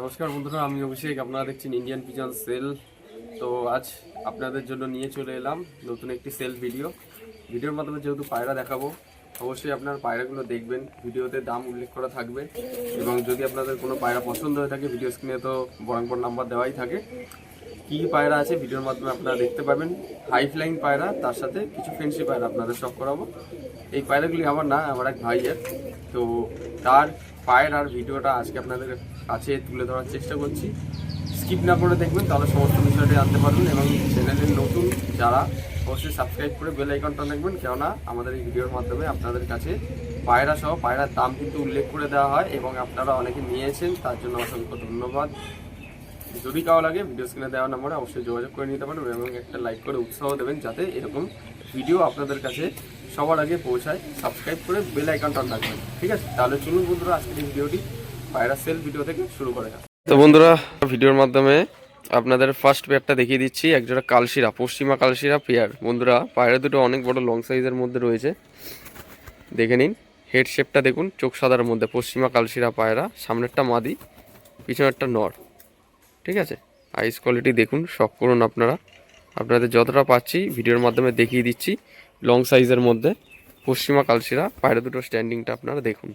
নমস্কার বন্ধুরা, আমি অভিষেক, আপনারা দেখছেন ইন্ডিয়ান পিজন সেল তো আজ আপনাদের জন্য নিয়ে চলে এলাম নতুন একটি সেল ভিডিও ভিডিওর মাধ্যমে যেহেতু পায়রা দেখাবো, অবশ্যই আপনার পায়রাগুলো দেখবেন ভিডিওতে দাম উল্লেখ করা থাকবে। এবং যদি আপনাদের কোনো পায়রা পছন্দ হয়ে থাকে ভিডিও স্ক্রিনে তো বরংপুর নাম্বার দেওয়াই থাকে। কী পায়রা আছে ভিডিওর মাধ্যমে আপনারা দেখতে পাবেন হাই ফ্লাইং পায়রা, তার সাথে কিছু ফেন্সি পায়রা আপনাদের শখ করাবো। এই পায়রাগুলি আমার না, আমার এক ভাইয়ের। তো তার পায়রার ভিডিওটা আজকে আপনাদের কাছে তুলে ধরার চেষ্টা করছি। স্কিপ না করে দেখবেন, তাহলে সমস্ত বিষয়টা জানতে পারবেন এবং চ্যানেলের নতুন যারা অবশ্যই সাবস্ক্রাইব করে বেল আইকনটা দেখবেন। কেননা আমাদের এই ভিডিওর মাধ্যমে আপনাদের কাছে পায়রা সহ পায়রার দাম কিন্তু উল্লেখ করে দেওয়া হয় এবং আপনারা অনেকে নিয়েছেন, তার জন্য অসংখ্য ধন্যবাদ। যদি কারও লাগে, ভিডিও স্ক্রিনে দেওয়া নম্বরে অবশ্যই যোগাযোগ করে নিতে পারেন এবং একটা লাইক করে উৎসাহ দেবেন যাতে এরকম ভিডিও আপনাদের কাছে সবার আগে পৌঁছায়। সাবস্ক্রাইব করে বেল আইকনটা রাখবেন ঠিক আছে? তাহলে চলুন বন্ধুরা, আজকের এই ভিডিওটি সেল ভিডিও থেকে শুরু তো বন্ধুরা, ভিডিওর মাধ্যমে আপনাদের ফার্স্ট পেয়ারটা দেখিয়ে দিচ্ছি। একজোড়া কালশিরা, পশ্চিমা কালশিরা পেয়ার বন্ধুরা, পায়রা দুটো অনেক বড় লং সাইজের মধ্যে রয়েছে। দেখে নিন হেড শেপটা দেখুন, চোখ সাদার মধ্যে। পশ্চিমা কালশিরা পায়রা, সামনেরটা মাদি, পিছনেরটা নর। ঠিক আছে? আইস কোয়ালিটি দেখুন শখ করুন আপনারা। আপনাদের যতটা পাচ্ছি, ভিডিওর মাধ্যমে দেখিয়ে দিচ্ছি। লং সাইজের মধ্যে, পশ্চিমা কালশিরা, পায়রা দুটো স্ট্যান্ডিংটা আপনারা দেখুন।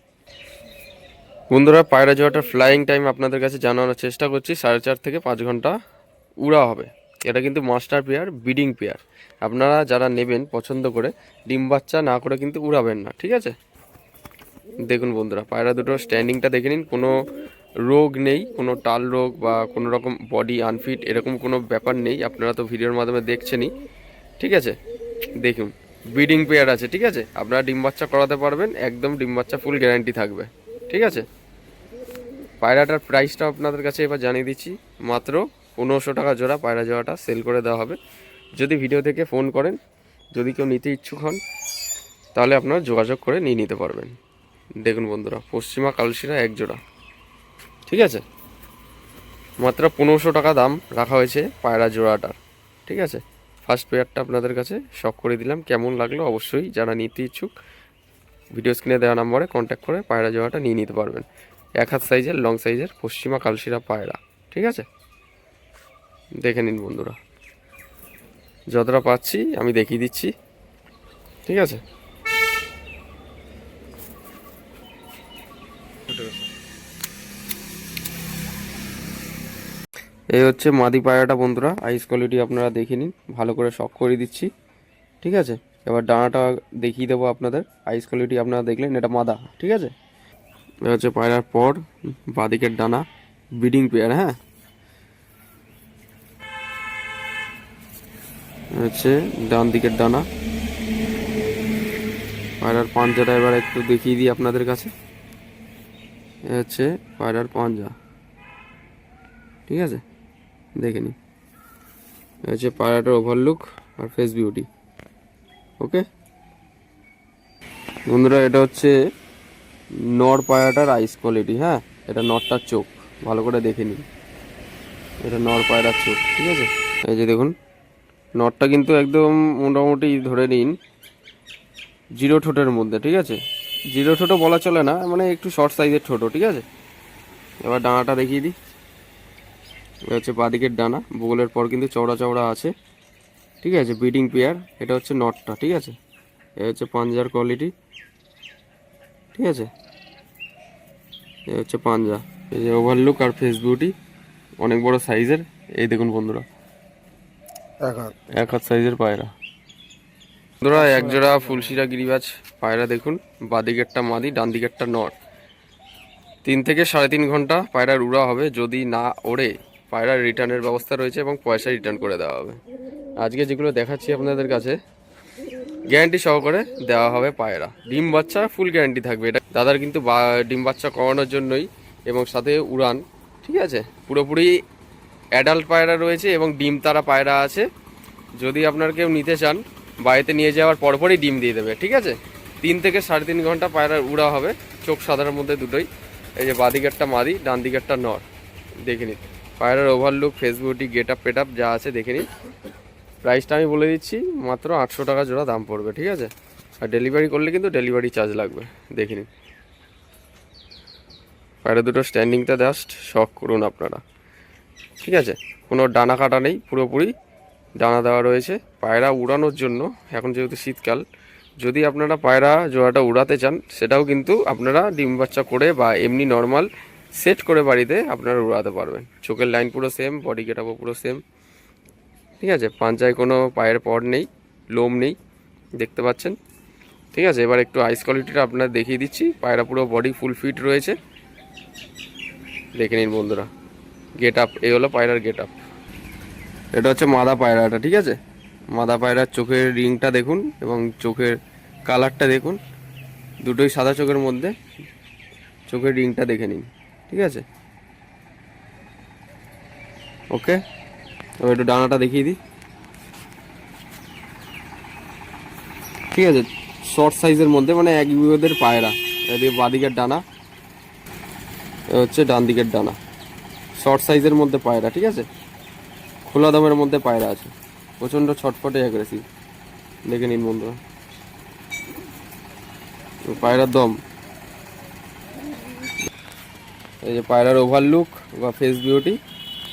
বন্ধুরা পায়রা জোয়াটার ফ্লাইং টাইম আপনাদের কাছে জানানোর চেষ্টা করছি। সাড়ে চার থেকে পাঁচ ঘণ্টা উড়া হবে। এটা কিন্তু মাস্টার পেয়ার বিডিং পেয়ার আপনারা যারা নেবেন পছন্দ করে, ডিম বাচ্চা না করে কিন্তু উড়াবেন না, ঠিক আছে? দেখুন বন্ধুরা, পায়রা দুটো স্ট্যান্ডিংটা দেখে নিন। কোনো রোগ নেই, কোনো টাল রোগ বা কোনো রকম বডি আনফিট এরকম কোনো ব্যাপার নেই। আপনারা তো ভিডিওর মাধ্যমে দেখছেনই, ঠিক আছে? দেখুন ব্রিডিং পেয়ার আছে, ঠিক আছে? আপনারা ডিম বাচ্চা করাতে পারবেন, একদম ডিম বাচ্চা ফুল গ্যারান্টি থাকবে, ঠিক আছে? পায়রাটার প্রাইসটা আপনাদের কাছে এবার জানিয়ে দিচ্ছি। মাত্র পনেরোশো টাকা জোড়া পায়রা জোড়াটা সেল করে দেওয়া হবে। যদি ভিডিও থেকে ফোন করেন, যদি কেউ নিতে ইচ্ছুক হন, তাহলে আপনারা যোগাযোগ করে নিয়ে নিতে পারবেন। দেখুন বন্ধুরা, পশ্চিমা কালশিরা এক জোড়া। ঠিক আছে? মাত্র পনেরোশো টাকা দাম রাখা হয়েছে পায়রা জোড়াটার। ঠিক আছে? ফার্স্ট পেয়ারটা আপনাদের কাছে শখ করে দিলাম। কেমন লাগল অবশ্যই যারা নিতে ইচ্ছুক ভিডিও স্ক্রিনে দেওয়া নম্বরে কন্ট্যাক্ট করে পায়রা জোড়াটা নিয়ে নিতে পারবেন। এক হাত সাইজের, লং সাইজের পশ্চিমা কালশিরা পায়রা, ঠিক আছে? দেখে নিন বন্ধুরা। যতটা পাচ্ছি আমি দেখিয়ে দিচ্ছি, ঠিক আছে? এই হচ্ছে মাদি পায়রাটা বন্ধুরা আইস কোয়ালিটি আপনারা দেখে নিন, ভালো করে শখ করে দিচ্ছি, ঠিক আছে? এবার ডানাটা দেখিয়ে দেবো আপনাদের আইস কোয়ালিটি আপনারা দেখলেন, এটা মাদা, ঠিক আছে? হচ্ছে পায়রার পর, বাদিকের ডানা, ব্রিডিং পেয়ার হ্যাঁ? হচ্ছে ডান দিকের ডানা। পায়রার পাঞ্জাটা এবার একটু দেখিয়ে দিই আপনাদের কাছে। হচ্ছে পায়রার পাঞ্জা। ঠিক আছে? দেখে নিন হচ্ছে পায়রাটার ওভারলুক আর ফেস বিউটি ওকে বন্ধুরা, এটা হচ্ছে নর পায়রাটার আইস কোয়ালিটি হ্যাঁ? এটা নরটার চোখ। ভালো করে দেখে নিন। এটা নর পায়রার চোখ, ঠিক আছে? এই যে দেখুন, নরটা কিন্তু একদম মোটামুটি ধরে নিন, জিরো ঠোঁটের মধ্যে, ঠিক আছে? জিরো ঠোঁটো বলা চলে না মানে একটু শর্ট সাইজের ঠোঁটো ঠিক আছে? এবার ডানাটা দেখিয়ে দিই। এটা হচ্ছে বাদিকের ডানা, বগলের পর কিন্তু চওড়া চওড়া আছে, ঠিক আছে? ব্রিডিং পেয়ার, এটা হচ্ছে নটটা ঠিক আছে? এটা হচ্ছে পাঞ্জার কোয়ালিটি ঠিক আছে? এ হচ্ছে পাঞ্জা। এই যে ওভারলুক আর ফেস বিউটি অনেক বড় সাইজের এই দেখুন বন্ধুরা। এক হাত। এক হাত সাইজের পায়রা। বন্ধুরা এক জোড়া ফুলশিরা গিরিবাজ পায়রা দেখুন। বাদিকেরটা মাদি ডান দিকেরটা নর। তিন থেকে সাড়ে তিন ঘণ্টা পায়রার উড়া হবে। যদি না ওড়ে পায়রার রিটার্নের ব্যবস্থা রয়েছে এবং পয়সা রিটার্ন করে দেওয়া হবে। আজকে যেগুলো দেখাচ্ছি আপনাদের কাছে গ্যারান্টি সহকারে দেওয়া হবে পায়রা। ডিম বাচ্চা ফুল গ্যারান্টি থাকবে। এটা দাদার কিন্তু ডিম বাচ্চা করানোর জন্যই এবং সাথে উড়ান, ঠিক আছে? পুরোপুরি অ্যাডাল্ট পায়রা রয়েছে এবং ডিম তারা পায়রা আছে। যদি আপনার কেউ নিতে চান, বাড়িতে নিয়ে যাওয়ার পরপরই ডিম দিয়ে দেবে, ঠিক আছে? তিন থেকে সাড়ে তিন ঘণ্টা পায়রা উড়া হবে, চোখ সাদার মধ্যে দুটোই। এই যে বাদিকেরটা মাদি ডান দিকেরটা নর। দেখে নিন। পায়রার ওভারলুক ফেসবুটি গেট আপ পেট আপ যা আছে দেখে নিন। প্রাইসটা আমি বলে দিচ্ছি, মাত্র আটশো টাকা জোড়া দাম পড়বে, ঠিক আছে? আর ডেলিভারি করলে কিন্তু ডেলিভারি চার্জ লাগবে, দেখে নিন। পায়রা দুটো স্ট্যান্ডিংটা জাস্ট শখ করুন আপনারা, ঠিক আছে? কোনো ডানা কাটা নেই, পুরোপুরি ডানা দেওয়া রয়েছে। পায়রা উড়ানোর জন্য, এখন যেহেতু শীতকাল, যদি আপনারা পায়রা জোড়াটা উড়াতে চান, সেটাও কিন্তু আপনারা ডিম বাচ্চা করে বা এমনি নর্মাল সেট করে বাড়িতে আপনারা উড়াতে পারবেন। চোখের লাইন পুরো সেম বডি গেটাপও পুরো সেম ঠিক আছে? পাঞ্জায় কোনো পায়ের পর নেই, লোম নেই, দেখতে পাচ্ছেন? ঠিক আছে? এবার একটু আইস কোয়ালিটিটা আপনার দেখিয়ে দিচ্ছি। পায়রা পুরো বডি ফুল ফিট রয়েছে। দেখে নিন বন্ধুরা। গেট আপ এই হলো পায়রার গেট আপ এটা হচ্ছে মাদা পায়রাটা, ঠিক আছে? মাদা পায়রার চোখের রিংটা দেখুন এবং চোখের কালারটা দেখুন। দুটোই সাদা চোখের মধ্যে। চোখের রিংটা দেখে নিন, ঠিক আছে? ওকে এবার একটু ডানাটা দেখিয়ে দিই। ঠিক আছে শর্ট সাইজের মধ্যে মানে এক বিঘদের পায়রা। এদিকে বাদিকের ডানা হচ্ছে ডান। দিকের ডানা শর্ট সাইজের মধ্যে পায়রা, ঠিক আছে? খোলা দামের মধ্যে পায়রা আছে। প্রচণ্ড ছটফটে অ্যাগ্রেসিভ দেখে নিন বন্ধুরা। পায়রার দম। এই যে পায়রার ওভারলুক বা ফেস বিউটি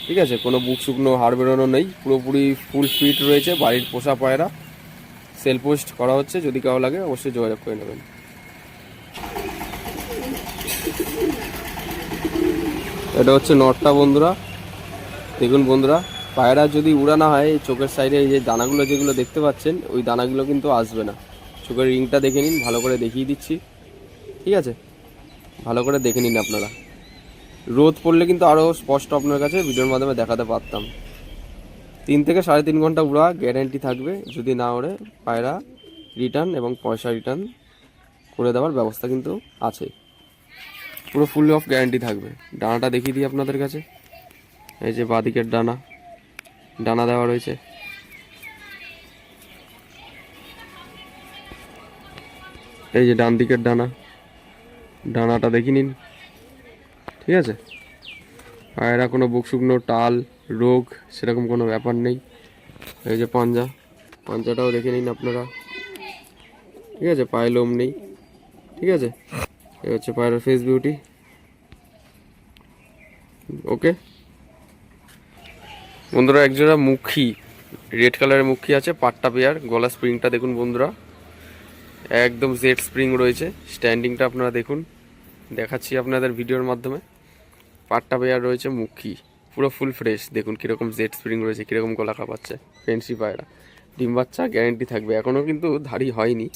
ঠিক আছে, কোনো বুক শুকনো হাড় বেরোনো নেই, পুরোপুরি ফুল ফিট রয়েছে, বাড়ির পোষা পায়রা। সেল পোস্ট করা হচ্ছে, যদি কারও লাগে অবশ্যই যোগাযোগ করে নেবেন। এটা হচ্ছে নটটা বন্ধুরা। দেখুন বন্ধুরা, পায়রা যদি উড়ানো হয় এই চোখের সাইডে এই যে দানাগুলো যেগুলো দেখতে পাচ্ছেন, ওই দানাগুলো কিন্তু আসবে না। চোখের রিংটা দেখে নিন, ভালো করে দেখিয়ে দিচ্ছি। ঠিক আছে? ভালো করে দেখে নিন আপনারা। রোদ পড়লে কিন্তু আরও স্পষ্ট আপনার কাছে, ভিডিওর মাধ্যমে দেখাতে পারতাম। তিন থেকে সাড়ে তিন ঘণ্টা উড়া গ্যারেন্টি থাকবে, যদি না ওড়ে, পায়রা রিটার্ন এবং পয়সা রিটার্ন করে দেওয়ার ব্যবস্থা কিন্তু আছে। পুরো ফুল অফ গ্যারেন্টি থাকবে। ডানাটা দেখিয়ে দিই আপনাদের কাছে। এই যে বাদিকের ডানা। ডানা দেওয়া রয়েছে। এই যে ডান দিকের ডানা। ডানাটা দেখে নিন। ঠিক আছে? পায়রা কোনো বুক শুকনো, টাল, রোগ সেরকম কোনো ব্যাপার নেই। এই যে পাঞ্জা, পাঞ্জাটাও দেখে নিন আপনারা। ঠিক আছে? পায়ে লোম নেই। ঠিক আছে? এই হচ্ছে পায়ের ফেস বিউটি ওকে বন্ধুরা একজোড়া মুখী রেড কালারের মুখী আছে, পাট্টা পেয়ার গলা স্প্রিংটা দেখুন বন্ধুরা। একদম জেড স্প্রিং রয়েছে। স্ট্যান্ডিংটা আপনারা দেখুন। দেখাচ্ছি আপনাদের ভিডিওর মাধ্যমে। পাট্টা পেয়ার রয়েছে মুখী। পুরো ফুল ফ্রেশ দেখুন কীরকম জেট স্প্রিং রয়েছে, কীরকম গলা কাঁপাচ্ছে। ফেন্সি পায়রা। ডিম বাচ্চা গ্যারেন্টি থাকবে। এখনও কিন্তু ধাড়ি হয়নি।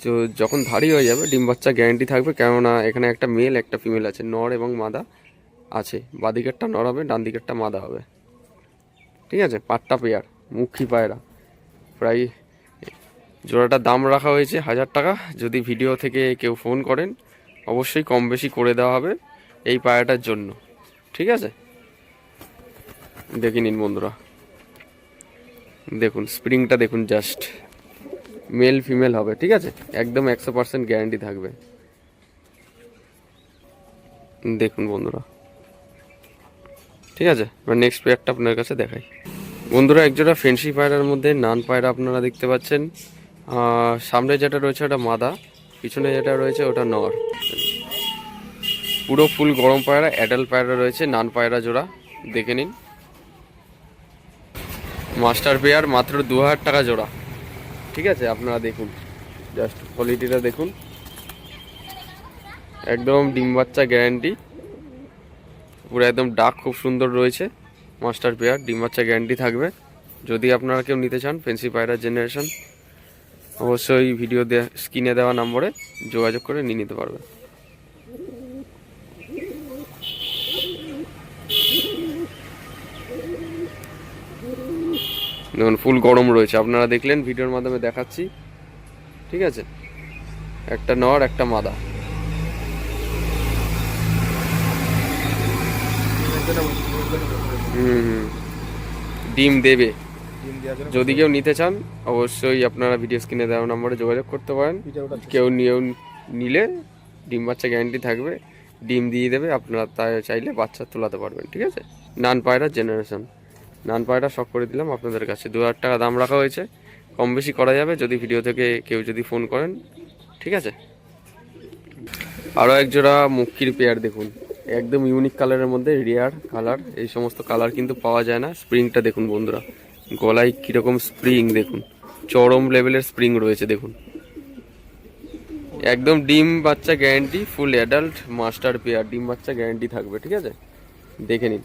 তো যখন ধাড়ি হয়ে যাবে, ডিম বাচ্চা গ্যারেন্টি থাকবে। কেননা এখানে একটা মেল একটা ফিমেল আছে। নর এবং মাদা আছে। বাদিকেরটা নর হবে ডান দিকেরটা মাদা হবে। ঠিক আছে? পাট্টা পেয়ার, মুখী পায়রা। প্রায় জোড়াটার দাম রাখা হয়েছে হাজার টাকা। যদি ভিডিও থেকে কেউ ফোন করেন, অবশ্যই কম বেশি করে দেওয়া হবে। এই পায়রাটার জন্য। ঠিক আছে? দেখে নিন বন্ধুরা। দেখুন স্প্রিংটা দেখুন জাস্ট মেল ফিমেল হবে, ঠিক আছে? একদম একশো পার্সেন্ট গ্যারান্টি থাকবে। দেখুন বন্ধুরা। ঠিক আছে? এবার নেক্সট পেয়ারটা আপনার কাছে দেখাই। বন্ধুরা একজোড়া ফেন্সি পায়রার মধ্যে নান পায়রা আপনারা দেখতে পাচ্ছেন। সামনে যেটা রয়েছে ওটা মাদা, পিছনে যেটা রয়েছে ওটা নর। পুরো ফুল গরম পায়রা অ্যাডাল্ট পায়রা রয়েছে, নান পায়রা জোড়া, দেখে নিন। মাস্টার পেয়ার মাত্র দু হাজার টাকা জোড়া। ঠিক আছে, আপনারা দেখুন জাস্ট কোয়ালিটিটা দেখুন। একদম ডিম বাচ্চা গ্যারান্টি পুরো একদম ডাক খুব সুন্দর রয়েছে মাস্টার পেয়ার, ডিম বাচ্চা গ্যারান্টি থাকবে। যদি আপনারা কেউ নিতে চান ফেন্সি পায়রা জেনারেশন অবশ্যই ভিডিও দেওয়া স্ক্রিনে দেওয়া নম্বরে যোগাযোগ করে নিয়ে নিতে পারবে দেখুন ফুল গরম রয়েছে। আপনারা দেখলেন, ভিডিওর মাধ্যমে দেখাচ্ছি। ঠিক আছে? একটা নর, একটা মাদা। ডিম দেবে। যদি কেউ নিতে চান, অবশ্যই আপনারা ভিডিও স্ক্রিনে দেওয়া নম্বরে যোগাযোগ করতে পারেন। কেউ নিয়েও নিলে ডিম বাচ্চা গ্যারান্টি থাকবে। ডিম দিয়ে দেবে, আপনারা তাই চাইলে বাচ্চা তোলাতে পারবেন। ঠিক আছে? নান পায়রা জেনারেশন নান পায়রা শখ করে দিলাম আপনাদের কাছে। দু হাজার টাকা দাম রাখা হয়েছে। কম বেশি করা যাবে যদি ভিডিও থেকে কেউ যদি ফোন করেন। ঠিক আছে? আরও এক জোড়া মুখির পেয়ার দেখুন। একদম ইউনিক কালারের মধ্যে রেয়ার কালার এই সমস্ত কালার কিন্তু পাওয়া যায় না। স্প্রিংটা দেখুন বন্ধুরা। গলায় কীরকম স্প্রিং দেখুন। চরম লেভেলের স্প্রিং রয়েছে, দেখুন। একদম ডিম বাচ্চা guarantee full adult master pair ডিম বাচ্চা গ্যারান্টি থাকবে, ঠিক আছে? দেখে নিন।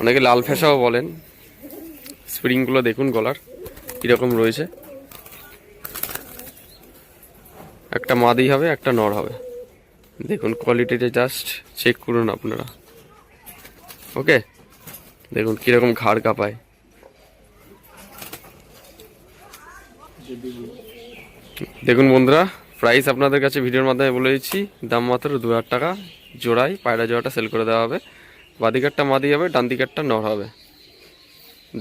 অনেকে লাল ফেসাও বলেন। স্প্রিংগুলো দেখুন গলার, কীরকম রয়েছে। একটা মাদি হবে, একটা নর হবে। দেখুন কোয়ালিটিটা জাস্ট চেক করুন আপনারা। ওকে দেখুন কীরকম ঘাড় কাঁপায়। দেখুন বন্ধুরা প্রাইস আপনাদের কাছে ভিডিওর মাধ্যমে বলে দিচ্ছি। দাম মাত্র দু হাজার টাকা। জোড়ায়, পায়রা জোড়াটা সেল করে দেওয়া হবে। বাদিকারটা মাদি হবে ডান দিকারটা নর হবে।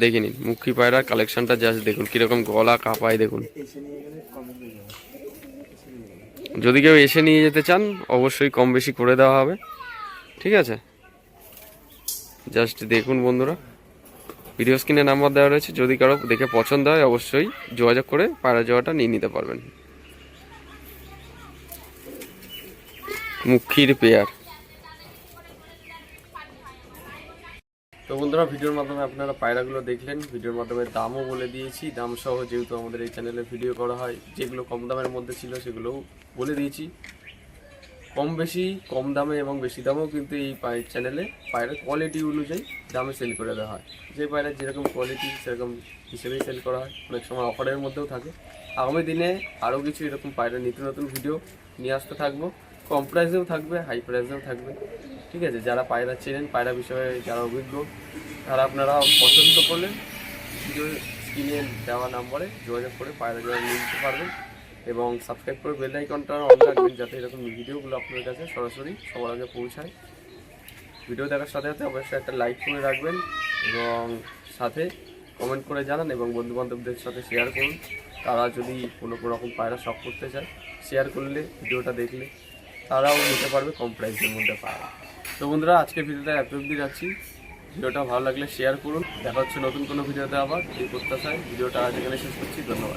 দেখে নিন, মুখী পায়রার কালেকশনটা জাস্ট দেখুন, কীরকম গলা কাঁপায় দেখুন। যদি কেউ এসে নিয়ে যেতে চান, অবশ্যই কম বেশি করে দেওয়া হবে, ঠিক আছে? জাস্ট দেখুন বন্ধুরা ভিডিও স্ক্রিনে নাম্বার দেওয়া রয়েছে, যদি কারও দেখে পছন্দ হয়, অবশ্যই যোগাযোগ করে পায়রা যাওয়াটা নিয়ে নিতে পারবেন। মুখির পেয়ার তো বন্ধুরা, ভিডিওর মাধ্যমে আপনারা পায়রাগুলো দেখলেন। ভিডিওর মাধ্যমে দামও বলে দিয়েছি। দাম সহ যেহেতু আমাদের এই চ্যানেলে ভিডিও করা হয়, যেগুলো কম দামের মধ্যে ছিল সেগুলোও বলে দিয়েছি। কম বেশি, কম দামে এবং বেশি দামেও কিন্তু এই চ্যানেলে পায়রার কোয়ালিটি অনুযায়ী দামে সেল করে দেওয়া হয়। যে পায়রার যেরকম কোয়ালিটি সেরকম হিসেবেই সেল করা হয়। অনেক সময় অফারের মধ্যেও থাকে। আগামী দিনে আরও কিছু এরকম পায়রা নিত্য নতুন ভিডিও নিয়ে আসতে থাকব। কম প্রাইসেও থাকবে হাই প্রাইসেও থাকবে। ঠিক আছে? যারা পায়রা চেনেন, পায়রা বিষয়ে যারা অভিজ্ঞ, তারা আপনারা পছন্দ করলেন স্ক্রিনে দেওয়া নাম্বারে যোগাযোগ করে পায়রা জোড়া নিয়ে নিতে পারবেন এবং সাবস্ক্রাইব করে বেল আইকনটা অন রাখবেন যাতে এরকম ভিডিওগুলো আপনার কাছে সরাসরি সবার আগে পৌঁছায়। ভিডিও দেখার সাথে সাথে অবশ্যই একটা লাইক করে রাখবেন এবং সাথে কমেন্ট করে জানান এবং বন্ধু বান্ধবদের সাথে শেয়ার করুন। তারা যদি কোনো কোনো রকম পায়রা শখ করতে চায় শেয়ার করলে, ভিডিওটা দেখলে তারাও নিতে পারবে কম প্রাইসের মধ্যে পায়রা। তো বন্ধুরা, আজকের ভিডিওটা এত অব্দি রাখছি। ভিডিওটা ভালো লাগলে শেয়ার করুন। দেখা হচ্ছে নতুন কোনো ভিডিওতে আবার। এই প্রত্যাশায় ভিডিওটা আজ এখানে শেষ করছি। ধন্যবাদ।